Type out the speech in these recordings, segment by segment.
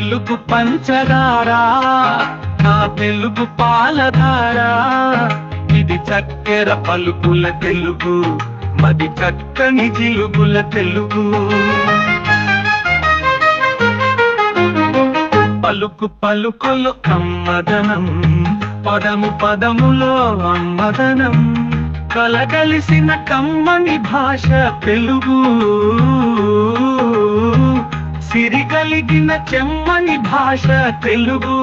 పంచదారా నా తెలుగు పాలధారా ఇది చక్కెర పలుకుల తెలుగు మది చక్కని జిలుగుల తెలుగు. పలుకు పలుకులు కమ్మదనం పదము పదములో అమ్మదనం. కలగలిసిన కమ్మని భాష తెలుగు. సిరిగలిగిన చెమ్మని భాష తెలుగు.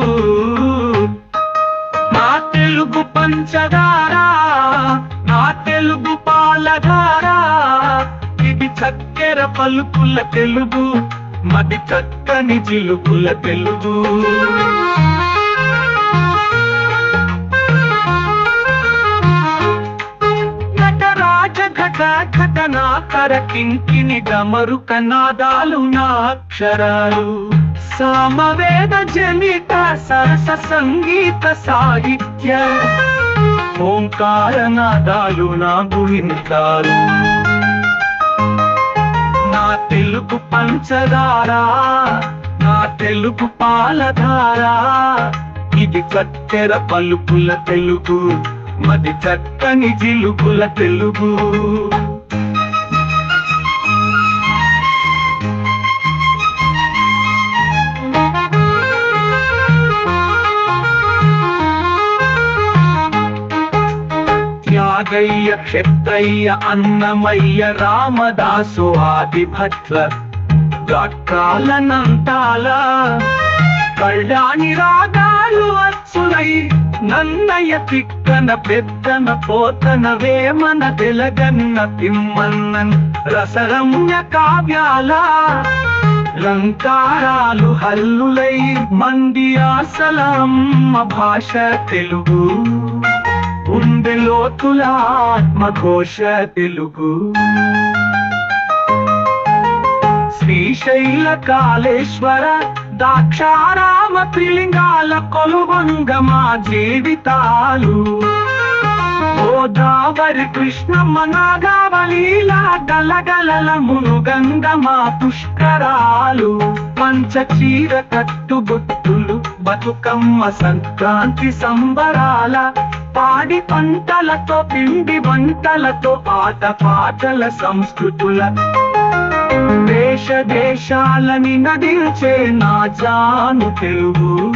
నా తెలుగు పంచదారా నా తెలుగు పాలధారా. ఇది చక్కెర పలుకుల తెలుగు మది చక్కని జిలుకుల తెలుగు. కథనాకర ఘట ఘటనాకర కింకిని నా అక్షరాలు. సామవేద జనిత సరస సంగీత సాహిత్య. ఓంకార నాదాలు నా గుహింతాలు నా తెలుగు పంచదారా నా తెలుగు పాలధారా. ఇది కత్తెర పలుపుల తెలుగు. మది చక్కని జిలుగుల తెలుగు. త్యాగయ్య క్షత్రయ్య అన్నమయ్య రామదాసు ఆది భట్ల కళ్ళాని రాగాలు వచ్చునై నన్నయ్య తిక్కన పెద్దన పోతన వేమన తెలగన్న తిమ్మన్నన్ రసరమ్య కావ్యాల లంకారాలు హల్లులై మంది ఆసలమ్మ భాష తెలుగు. ఉండెలోతుల ఆత్మఘోష తెలుగు. శ్రీశైల కాళేశ్వర దాక్షారామ త్రిలింగాల కొలువంగ మా జీవితాలు. గోదావరి కృష్ణమ్మ నాగావళీల గలగలల మునుగంగ మా పుష్కరాలు. పంచచీర కట్టుబొట్టులు బతుకమ్మ సంక్రాంతి సంబరాల. పాడి పంటలతో పిండి వంటలతో ఆట పాటల సంస్కృతుల దేశ దేశాలని నదిల్చే నా జాను తెలుగు.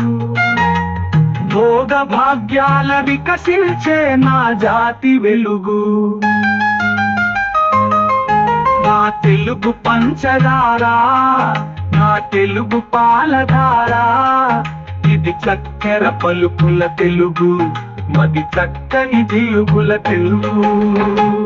భోగ భాగ్యాల వికసిల్చే నా జాతి వెలుగు. నా తెలుగు పంచదారా నా తెలుగు పాలధారా. ఇది చక్కెర పలుకుల తెలుగు మది చక్కని జీవుల తెలుగు.